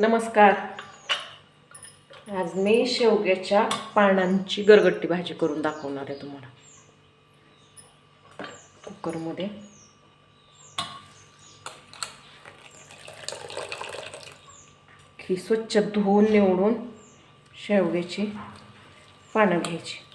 नमस्कार. आज मी शेवग्याच्या पानांची गरगट्टी भाजी करून दाखवणार आहे तुम्हाला. कुकरमध्ये. ही स्वच्छ धुवून निवडून शेवग्याची पानं घ्यायची.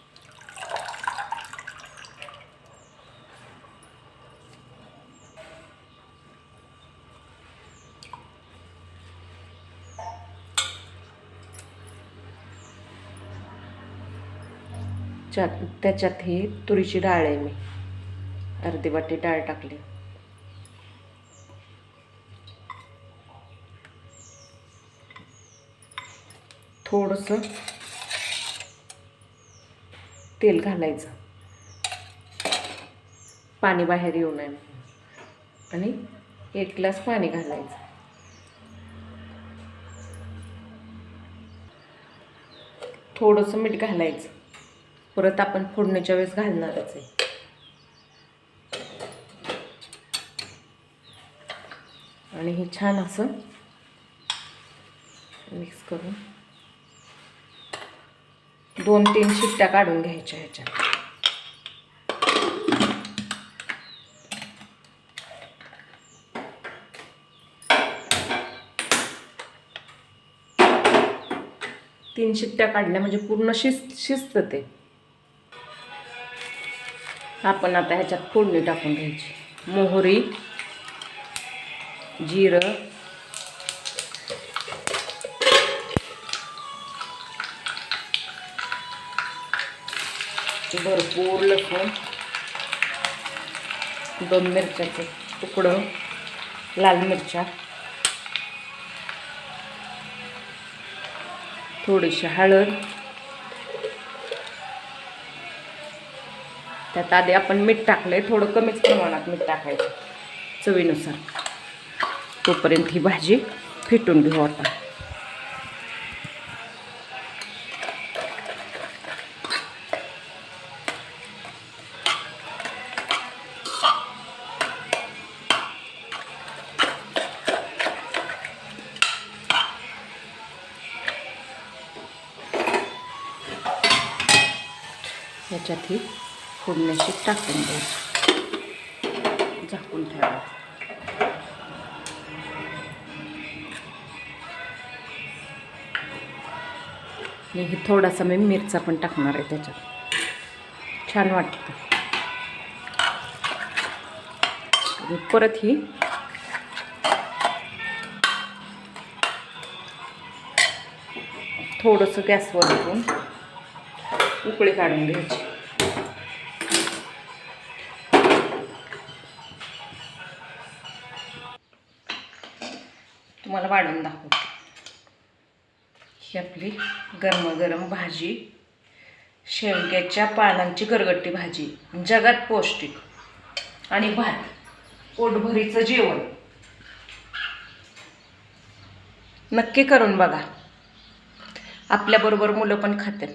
च्या त्याच्यात ही तुरीची डाळ आहे मी. अर्धी वाटी डाळ टाकली. थोडंसं तेल घालायचं. पाणी बाहेर येऊ नये. आणि एक ग्लास पाणी घालायचं. थोडंसं मीठ घालायचं. परत आपण फोडणीच्या वेळेस घालणारच आहे. आणि हे छान असं मिक्स करून दोन तीन शिट्ट्या काढून घ्यायच्या ह्याच्यात. तीन शिट्ट्या काढल्या म्हणजे पूर्ण शिस्त शिस्त ते. आपण आता ह्याच्यात फोडणी टाकून घ्यायची. मोहरी जिरं भरपूर लसूण दोन मिरच्याचं तुकडं लाल मिरच्या थोडीशी हळद त्यात आधी आपण मीठ टाकलंय थोडं कमीच प्रमाणात मीठ टाकायचं चवीनुसार. तोपर्यंत ही भाजी फेटून घेऊ आता याच्यात ही फोडण्याची टाकून द्यायची. झाकून ठेवायचं. आणि हे थोडासा मी मिरचा पण टाकणार आहे त्याच्यात. छान वाटतं. आणि परत ही थोडंसं गॅसवर ठेवून उकळी काढून घ्यायची. तुम्हाला वाढून दाखवते. ही आपली गरमागरम भाजी शेवग्याच्या पानांची गरगट्टी भाजी जगात पौष्टिक आणि भात पोटभरीचं जेवण. नक्की करून बघा. आपल्याबरोबर मुलं पण खातात